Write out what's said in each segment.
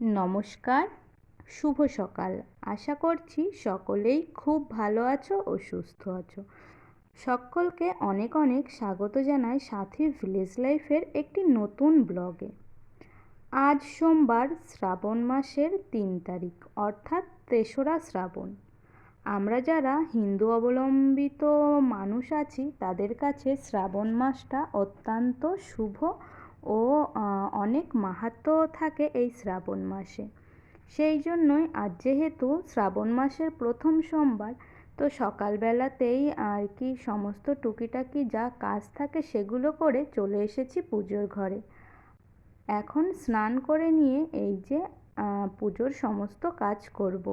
নমস্কার, শুভ সকাল। আশা করছি সকলেই খুব ভালো আছো ও সুস্থ আছো। সকলকে অনেক অনেক স্বাগত জানাই সাথী ভিলেজ লাইফের একটি নতুন ব্লগে। আজ সোমবার শ্রাবণ মাসের তিন তারিখ, অর্থাৎ তেসরা শ্রাবণ। আমরা যারা হিন্দু অবলম্বিত মানুষ আছি, তাদের কাছে শ্রাবণ মাসটা অত্যন্ত শুভ ও অনেক মাহাত্ম থাকে এই শ্রাবণ মাসে সেই জন্যই আজ যেহেতু শ্রাবণ মাসের প্রথম সোমবার, তো সকালবেলাতেই আর কি সমস্ত টুকিটাকি যা কাজ থাকে সেগুলো করে চলে এসেছি পুজোর ঘরে এখন স্নান করে নিয়ে এই যে পুজোর সমস্ত কাজ করব।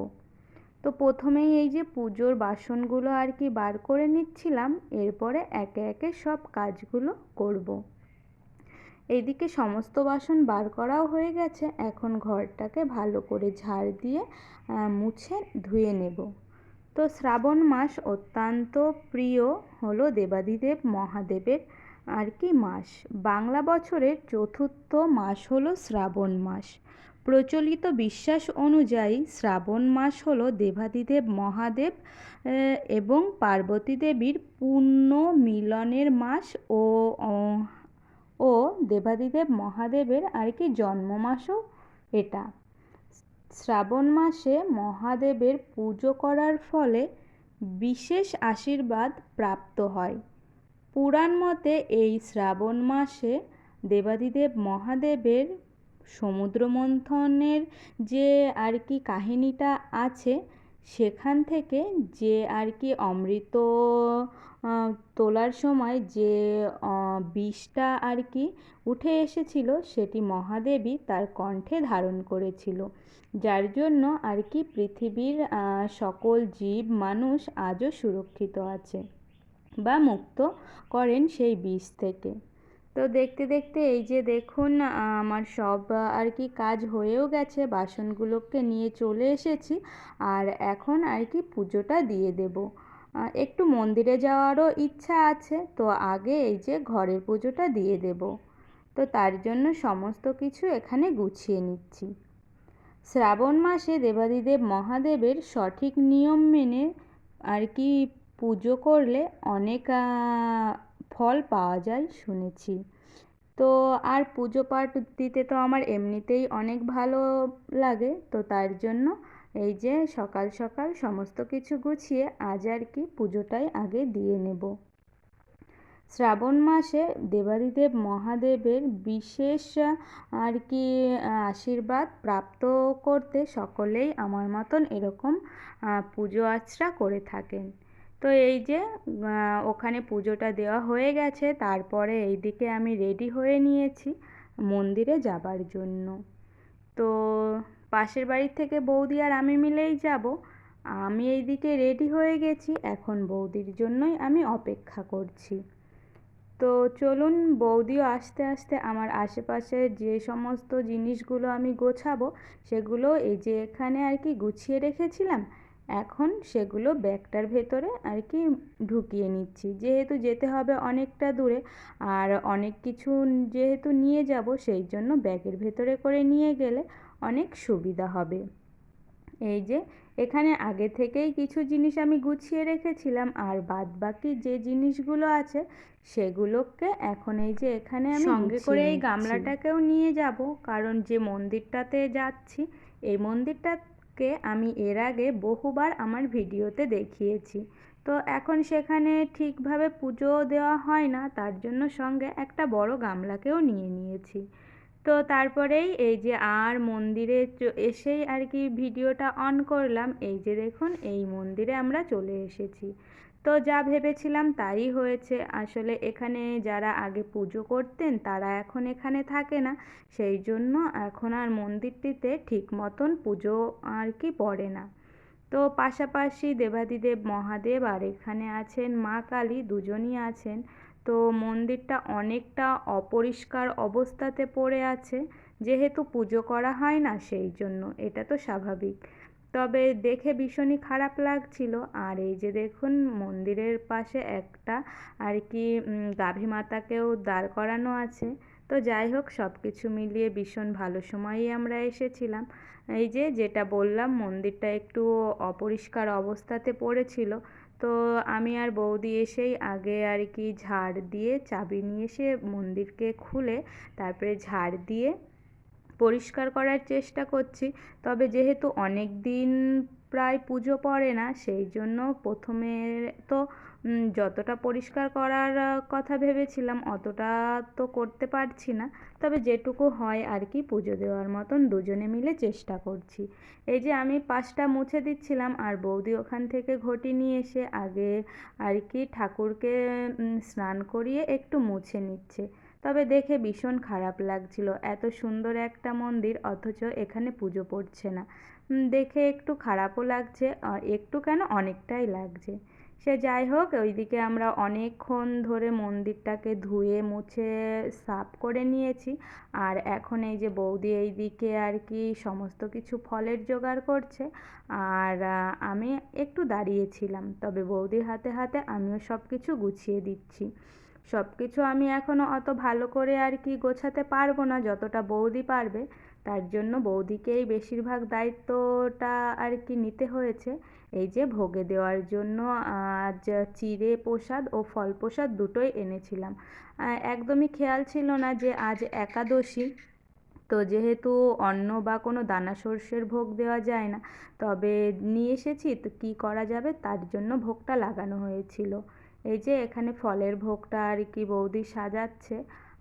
তো প্রথমেই এই যে পুজোর বাসনগুলো আর কি বার করে নিচ্ছিলাম, এরপরে একে একে সব কাজগুলো করব। এইদিকে সমস্ত বাসন বার করাও হয়ে গেছে। এখন ঘরটাকে ভালো করে ঝাড় দিয়ে মুছে ধুয়ে নেব। তো শ্রাবণ মাস অত্যন্ত প্রিয় হলো দেবাদিদেব মহাদেবের আর কি মাস। বাংলা বছরের চতুর্থ মাস হলো শ্রাবণ মাস। প্রচলিত বিশ্বাস অনুযায়ী শ্রাবণ মাস হলো দেবাদিদেব মহাদেব এবং পার্বতী দেবীর পূর্ণ মিলনের মাস ও ও দেবাদিদেব মহাদেবের আর কি জন্ম মাসও এটা। শ্রাবণ মাসে মহাদেবের পুজো করার ফলে বিশেষ আশীর্বাদ প্রাপ্ত হয়। পুরাণ মতে এই শ্রাবণ মাসে দেবাদিদেব মহাদেবের সমুদ্র মন্থনের যে আর কি কাহিনীটা আছে, সেখান থেকে যে আর কি অমৃত তোলার সময় যে বিষটা আর কি উঠে এসেছিল সেটি মহাদেবী তার কণ্ঠে ধারণ করেছিল। যার জন্য আর কি পৃথিবীর সকল জীব, মানুষ আজও সুরক্ষিত আছে বা মুক্ত করেন সেই বিষ থেকে। তো দেখতে দেখতে এই যে দেখুন আমার সব আর কি কাজ হয়েও গেছে, বাসনগুলোকে নিয়ে চলে এসেছি, আর এখন আর কি পুজোটা দিয়ে দেব। একটু মন্দিরে যাওয়ারও ইচ্ছা আছে। তো আগে এই যে ঘরের পুজোটা দিয়ে দেব। তো তার জন্য সমস্ত কিছু এখানে গুছিয়ে নিচ্ছি। শ্রাবণ মাসে দেবাদিদেব মহাদেবের সঠিক নিয়ম মেনে আর কি পুজো করলে অনেক ফল পাওয়া যায় শুনেছি। তো আর পুজো পাঠ দিতে তো আমার এমনিতেই অনেক ভালো লাগে। তো তার জন্য এই যে সকাল সকাল সমস্ত কিছু গুছিয়ে আজ আর কি পুজোটাই আগে দিয়ে নেব। শ্রাবণ মাসে দেবাদিদেব মহাদেবের বিশেষ আর কি আশীর্বাদ প্রাপ্ত করতে সকলেই আমার মতন এরকম পুজো আচরা করে থাকেন। তো এই যে ওখানে পুজোটা দেওয়া হয়ে গেছে, তারপরে এইদিকে আমি রেডি হয়ে নিয়েছি মন্দিরে যাবার জন্য। তো পাশের বাড়ির থেকে বৌদি আর আমি মিলেই যাব। আমি এইদিকে রেডি হয়ে গেছি। এখন বৌদির জন্যই আমি অপেক্ষা করছি। তো চলুন, বৌদিও আস্তে আস্তে আমার আশেপাশে যে সমস্ত জিনিসগুলো আমি গোছাবো, সেগুলো এই যে এখানে আর কি গুছিয়ে রেখেছিলাম, এখন সেগুলো ব্যাগটার ভেতরে আর কি ঢুকিয়ে নিচ্ছি। যেহেতু যেতে হবে অনেকটা দূরে, আর অনেক কিছু যেহেতু নিয়ে যাব, সেই জন্য ব্যাগের ভেতরে করে নিয়ে গেলে অনেক সুবিধা হবে। এই যে এখানে আগে থেকেই কিছু জিনিস আমি গুছিয়ে রেখেছিলাম আর বাদ বাকি যে জিনিসগুলো আছে সেগুলোকে এখন এই যে এখানে আমি সঙ্গে করে এই গামলাটাকেও নিয়ে যাব কারণ যে মন্দিরটাতে যাচ্ছি এই মন্দিরটাকে আমি এর আগে বহুবার আমার ভিডিওতে দেখিয়েছি। তো এখন সেখানে ঠিকভাবে পুজো দেওয়া হয় না তার জন্য সঙ্গে একটা বড় গামলাকেও নিয়ে নিয়েছি। তো তারপরেই এই যে আর মন্দিরে এসেই আর কি ভিডিওটা অন করলাম। এই যে দেখুন, এই মন্দিরে আমরা চলে এসেছি। তো যা ভেবেছিলাম তাই হয়েছে। আসলে এখানে যারা আগে পুজো করতেন তারা এখন এখানে থাকে না। সেই জন্য এখন আর মন্দিরটিতে ঠিক মতন পুজো আর কি পড়ে না। তো পাশাপাশি দেবাদিদেব মহাদেব আর এখানে আছেন মা কালী, দুজনই আছেন। তো মন্দিরটা অনেকটা অপরিষ্কার অবস্থাতে পড়ে আছে। যেহেতু পুজো করা হয় না সেই জন্য, এটা তো স্বাভাবিক। তবে দেখে ভীষণই খারাপ লাগছিল। আর এই যে দেখুন, মন্দিরের পাশে একটা আর কি গাভী মাতাকেও দাঁড় করানো আছে। তো যাই হোক সব কিছু মিলিয়ে ভীষণ ভালো সময়ই আমরা এসেছিলাম। এই যে যেটা বললাম, মন্দিরটা একটু অপরিষ্কার অবস্থাতে পড়েছিল। তো আমি আর বৌদি এসেই আগে আর কি ঝাড় দিয়ে চাবি নিয়ে এসে মন্দিরকে খুলে তারপরে ঝাড় দিয়ে পরিষ্কার করার চেষ্টা করছি। তবে যেহেতু অনেক দিন প্রায় পুজো পড়ে না, সেই জন্য প্রথমে তো যতটা পরিষ্কার করার কথা ভেবেছিলাম অতটা তো করতে পারছি না। তবে যেটুকু হয় আর কি পুজো দেওয়ার মতন দুজনে মিলে চেষ্টা করছি। এই যে আমি পাশটা মুছে দিচ্ছিলাম আর বৌদি ওখান থেকে ঘটি নিয়ে এসে আগে আর কি ঠাকুরকে স্নান করিয়ে একটু মুছে নিচ্ছে। তবে দেখে ভীষণ খারাপ লাগছিল। এত সুন্দর একটা মন্দির, অথচ এখানে পুজো পড়ছে না। দেখে একটু খারাপও লাগছে একটু কেন অনেকটাই লাগছে। সে যাই হোক, ওইদিকে আমরা অনেকক্ষণ ধরে মন্দিরটাকে ধুয়ে মুছে সাফ করে নিয়েছি। আর এখন এই যে বৌদি এই দিকে আর কি সমস্ত কিছু ফলের জোগাড় করছে। আর আমি একটু দাঁড়িয়েছিলাম, তবে বৌদির হাতে হাতে আমিও সব কিছু গুছিয়ে দিচ্ছি। সব কিছু আমি এখনও অত ভালো করে আর কি গোছাতে পারব না যতটা বৌদি পারবে। তার জন্য বৌদিকেই বেশিরভাগ দায়িত্বটা আর কি নিতে হয়েছে। এই যে ভোগে দেওয়ার জন্য আজ চিড়ে প্রসাদ ও ফল প্রসাদ দুটোই এনেছিলাম। একদমই খেয়াল ছিল না যে আজ একাদশী। তো যেহেতু অন্ন বা কোনো দানা সর্ষের ভোগ দেওয়া যায় না, তবে নিয়ে এসেছি, তো কী করা যাবে? তার জন্য ভোগটা লাগানো হয়েছিল। এই যে এখানে ফলের ভোগটা আর কি বৌদি সাজাচ্ছে।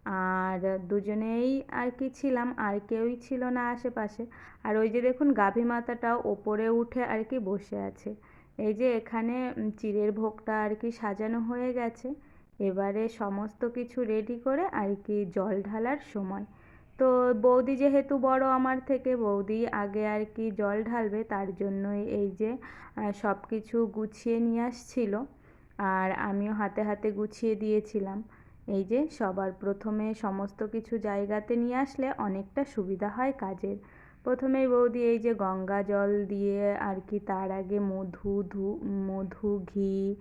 আর দুজনেই আর কি ছিলাম, আর কেউই ছিল না আশেপাশে। আর ওই যে দেখুন, গাভী মাতাটাও ওপরে উঠে আর কি বসে আছে। এই যে এখানে চিড়ের ভোগটা আর কি সাজানো হয়ে গেছে। এবারে সমস্ত কিছু রেডি করে আর কি জল ঢালার সময়। তো বৌদি যেহেতু বড় আমার থেকে, বৌদি আগে আর কি জল ঢালবে, তার জন্যই এই যে সব কিছু গুছিয়ে নিয়ে আসছিল। আর আমিও হাতে হাতে গুছিয়ে দিয়েছিলাম। এই যে সবার প্রথমে সমস্ত কিছু জায়গাতে নিয়ে আসলে অনেকটা সুবিধা হয় কাজের। প্রথমেই বৌদি এই যে গঙ্গা জল দিয়ে আর কি তার আগে মধু ধু, মধু, ঘি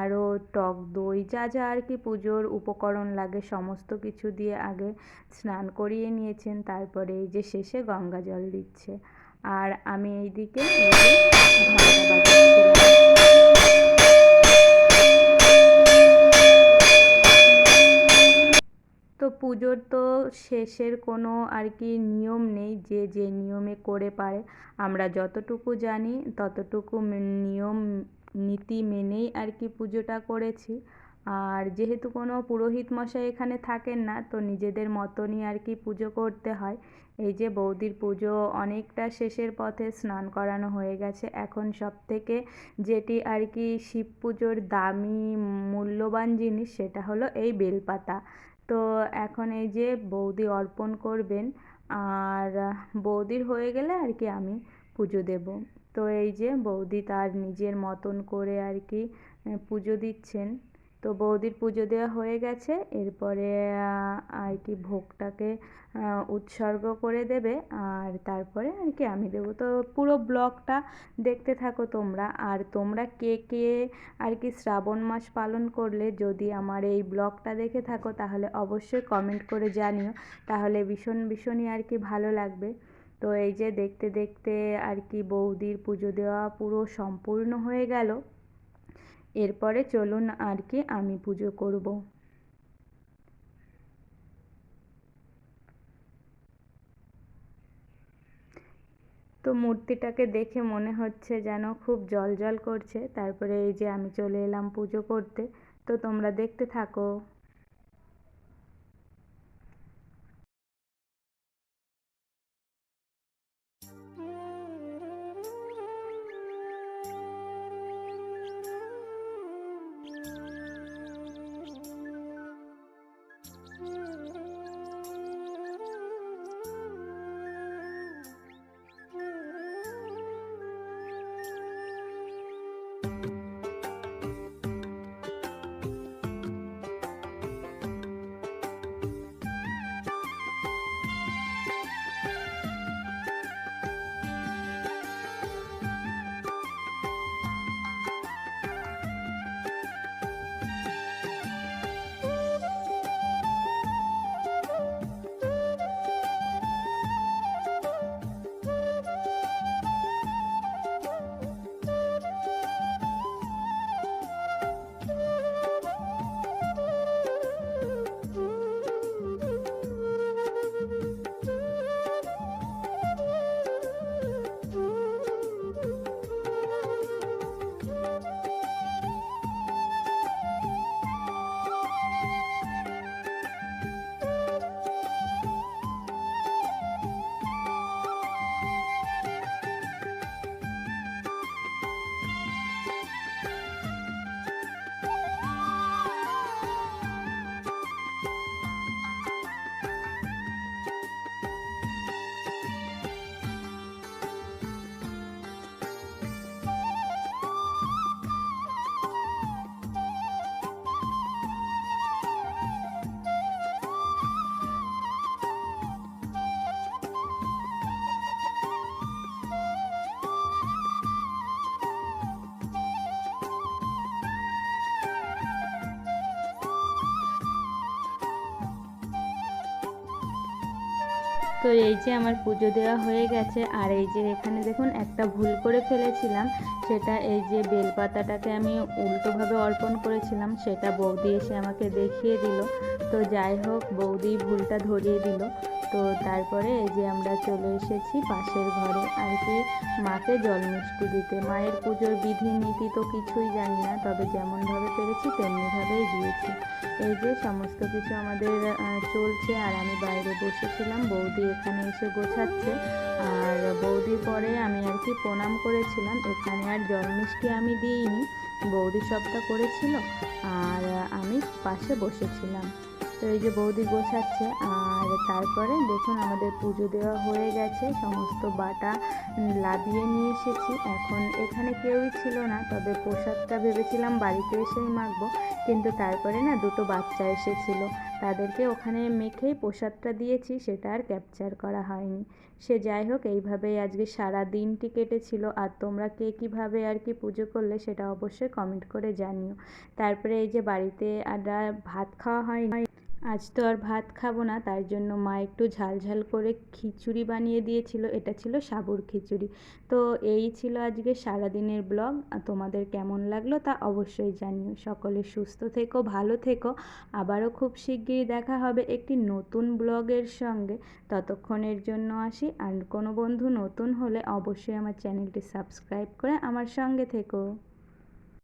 আরও টক দই, যা যা আর কি পুজোর উপকরণ লাগে সমস্ত কিছু দিয়ে আগে স্নান করিয়ে নিয়েছেন, তারপরে এই যে শেষে গঙ্গা জল দিচ্ছে। আর আমি এইদিকে পুজোর তো শেষের কোনো আর কি নিয়ম নেই যে যে নিয়মে করে পারে। আমরা যতটুকু জানি, ততটুকু নিয়ম, নীতি মেনেই আর কি পুজোটা করেছি। আর যেহেতু কোনো পুরোহিত মশাই এখানে থাকেন না, তো নিজেদের মতনই আর কি পুজো করতে হয়। এই যে বৌদির পুজো অনেকটা শেষের পথে স্নান করানো হয়ে গেছে। এখন সব থেকে যেটি আর কি শিব পুজোর দামি, মূল্যবান জিনিস সেটা হলো এই বেলপাতা। তো এখন এই যে বৌদি অর্পণ করবেন, আর বৌদির হয়ে গেলে আর কি আমি পুজো দেব। তো এই যে বৌদি তার নিজের মতন করে আর কি পুজো দিচ্ছেন। তো বৌদির পুজো দেওয়া হয়ে গেছে। এরপরে আর কি ভোগটাকে উৎসর্গ করে দেবে। আর তারপরে আর কি আমি দেবো। তো পুরো ব্লগটা দেখতে থাকো তোমরা। আর তোমরা কে কে আর কি শ্রাবণ মাস পালন করলে যদি আমার এই ব্লগটা দেখে থাকো, তাহলে অবশ্যই কমেন্ট করে জানিও। তাহলে ভীষণ ভীষণই আর কি ভালো লাগবে। তো এই যে দেখতে দেখতে আর কি বৌদির পুজো দেওয়া পুরো সম্পূর্ণ হয়ে গেল। এরপরে চলুন আর কি আমি পুজো করব। তো মূর্তিটাকে দেখে মনে হচ্ছে যেন খুব জল করছে। তারপরে এই যে আমি চলে এলাম পুজো করতে। তো তোমরা দেখতে থাকো। তো এই যে আমার পুজো দেওয়া হয়ে গেছে, আর এই যে এখানে দেখুন একটা ভুল করে ফেলেছিলাম, সেটা এই যে বেলপাতাটাকে আমি উল্টোভাবে অর্পণ করেছিলাম, সেটা বৌদি এসে আমাকে দেখিয়ে দিল। তো যাই হোক, বৌদি ভুলটা ধরিয়ে দিল। তো তারপরে এই যে আমরা চলে এসেছি পাশের ঘরে, আর কি মাকে জল মিষ্টি দিতে। মায়ের পুজোর বিধি নীতি তো কিছুই জানি না, তবে যেমনভাবে পেরেছি, তেমনিভাবেই দিয়েছি। এই যে সমস্ত কিছু আমাদের চলছে আর আমি বাইরে বসেছিলাম, বৌদি এখানে এসে গোছাচ্ছে। আর বৌদির পরে আমি আর কি প্রণাম করেছিলাম, এখানে আর জল মিষ্টি আমি দিইনি, বৌদি সবটা করেছিল, আর আমি পাশে বসেছিলাম। তো এই যে বৌদি গোছাচ্ছে, আর তারপরে দেখুন আমাদের পুজো দেওয়া হয়ে গেছে, সমস্ত বাটা লাবিয়ে নিয়ে এসেছি। এখন এখানে কেউই ছিল না, তবে প্রসাদটা ভেবেছিলাম বাড়িতে এসেই মাখবো, কিন্তু তারপরে না দুটো বাচ্চা এসেছিল। তাদেরকে ওখানে মেখেই প্রসাদটা দিয়েছি, সেটা আর ক্যাপচার করা হয়নি। সে যাই হোক, এইভাবেই আজকে সারা দিনটি কেটেছিল। আর তোমরা কে কীভাবে আর কি পুজো করলে সেটা অবশ্যই কমেন্ট করে জানিও। তারপরে এই যে বাড়িতে আর ভাত খাওয়া হয়নি। আজ তো আর ভাত খাব না, তার জন্য মা একটু ঝাল ঝাল করে খিচুড়ি বানিয়ে দিয়েছিল, এটা ছিল সাবুর খিচুড়ি। তো এই ছিল আজকে সারাদিনের ব্লগ তোমাদের কেমন লাগল তা অবশ্যই জানিও। সকলে সুস্থ থেকো, ভালো থেকো, আবারও খুব শিগগিরই দেখা হবে একটি নতুন ব্লগের সঙ্গে। ততক্ষণের জন্য আসি, আর কোনো বন্ধু নতুন হলে অবশ্যই আমার চ্যানেলটি সাবস্ক্রাইব করে আমার সঙ্গে থেকো।